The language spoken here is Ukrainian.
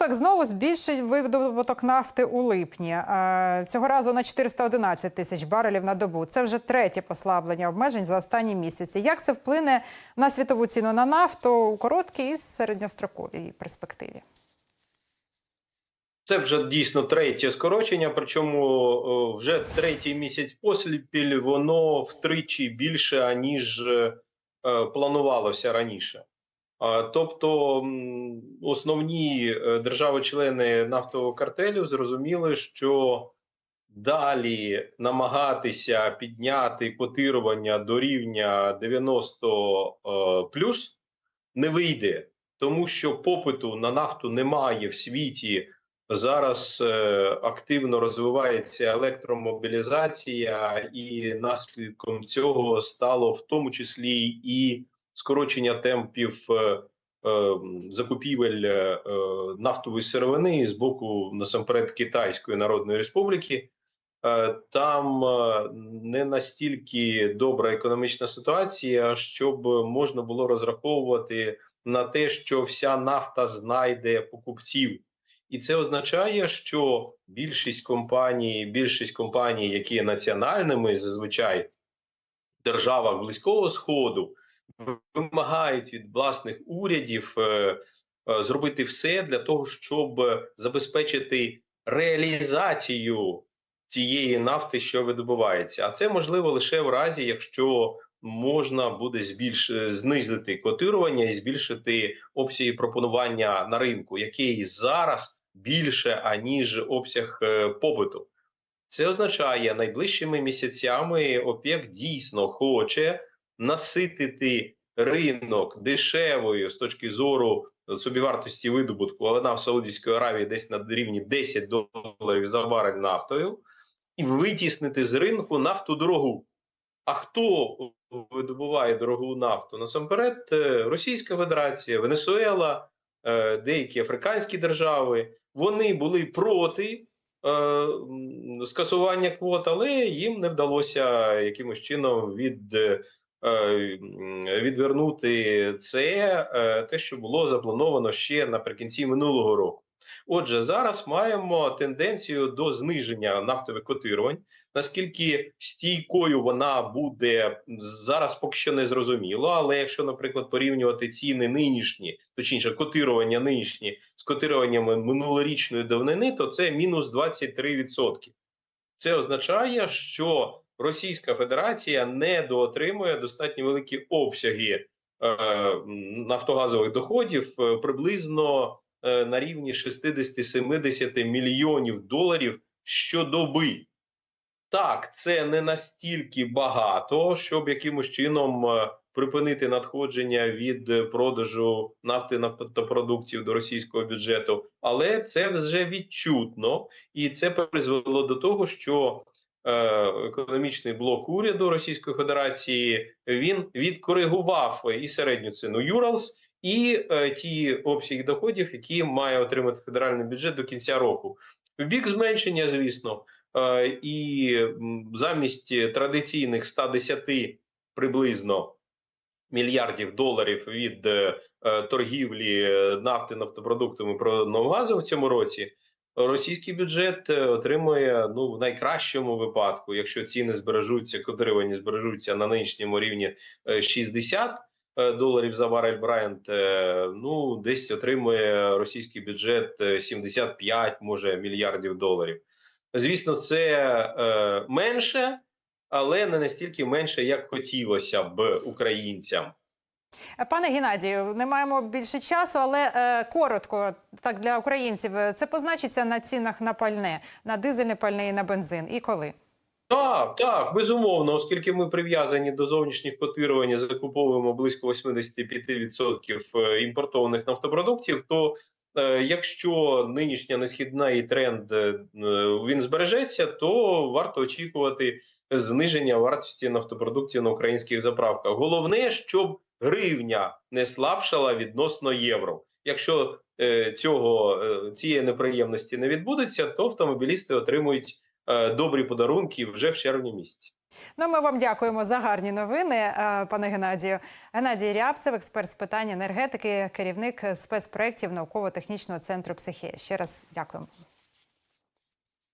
ОПЕК знову збільшить видобуток нафти у липні. Е, Цього разу на 411 тисяч барелів на добу. Це вже третє послаблення обмежень за останні місяці. Як це вплине на світову ціну на нафту у короткій і середньостроковій перспективі? Це вже дійсно третє скорочення, причому вже третій місяць поспіль воно втричі більше, аніж е, планувалося раніше. Тобто основні е, держави-члени нафтового картелю зрозуміли, що далі намагатися підняти котирування до рівня 90 е, плюс не вийде, тому що попиту на нафту немає в світі. Зараз е, активно розвивається електромобілізація, і наслідком цього стало в тому числі і скорочення темпів е, е, закупівель е, нафтової сировини з боку насамперед Китайської Народної Республіки. Там не настільки добра економічна ситуація, щоб можна було розраховувати на те, що вся нафта знайде покупців. І це означає, що більшість компаній, більшість компаній, які є національними, зазвичай в державах близького сходу, вимагають від власних урядів е, е, зробити все для того, щоб забезпечити реалізацію тієї нафти, що видобувається. А це можливо лише в разі, якщо можна буде збільш знизити котирування і збільшити обсяги пропонування на ринку, який зараз більше аніж обсяг е, побуту. Це означає, найближчими місяцями ОПЕК дійсно хоче наситити ринок дешевою з точки зору собівартості видобутку, але на Саудівській Аравії десь на рівні 10 доларів за барель нафтою, і витіснити з ринку нафту дорогу. А хто видобуває дорогу нафту? Насамперед, е, Російська Федерація, Венесуела, е, деякі африканські держави. Вони були проти е, скасування квот, але їм не вдалося якимось чином від, відвернути це, е, те, що було заплановано ще наприкінці минулого року. Отже, зараз маємо тенденцію до зниження нафтових котирувань. Наскільки стійкою вона буде зараз, поки що не зрозуміло. Але якщо, наприклад, порівнювати ціни нинішні, точніше, котирування нинішні з котируваннями минулорічної давнини, то це мінус 23%. Це означає, що Російська Федерація недоотримує достатньо великі обсяги е, нафтогазових доходів е, приблизно е, на рівні 60-70 мільйонів доларів щодоби. Так, це не настільки багато, щоб якимось чином е, припинити надходження від продажу нафти нафтопродуктів до російського бюджету, але це вже відчутно, і це призвело до того, що економічний блок уряду Російської Федерації він відкоригував і середню ціну Юралс, і е, ті обсяги доходів, які має отримати федеральний бюджет до кінця року. В бік зменшення, звісно. Е, і замість традиційних 110 приблизно мільярдів доларів від е, е, торгівлі е, нафти нафтопродуктами природного газу в цьому році. Російський бюджет е, отримує ну в найкращому випадку, якщо ціни збережуться, котирування збережуться на нинішньому рівні е, 60 е, доларів за барель Брайант, е, ну десь отримує російський бюджет е, 75, може мільярдів доларів. Звісно, це е, менше, але не настільки менше, як хотілося б українцям. Пане Геннадію, не маємо більше часу, але е, коротко, так для українців, е, це позначиться на цінах на пальне, на дизельне пальне і на бензин. І коли? Так, так, безумовно, оскільки ми прив'язані до зовнішніх котирувань, закуповуємо близько 85% е, імпортованих нафтопродуктів, то е, якщо нинішня несхідний тренд е, він збережеться, то варто очікувати зниження вартості нафтопродуктів на українських заправках. Головне, щоб гривня не слабшала відносно євро. Якщо е, цього е, цієї неприємності не відбудеться, то автомобілісти отримують е, добрі подарунки вже в червні місяці. Ну, ми вам дякуємо за гарні новини, е, пане Геннадію. Геннадій Рябцев, експерт з питань енергетики, керівник спецпроєктів науково-технічного центру «Психія». Ще раз дякуємо.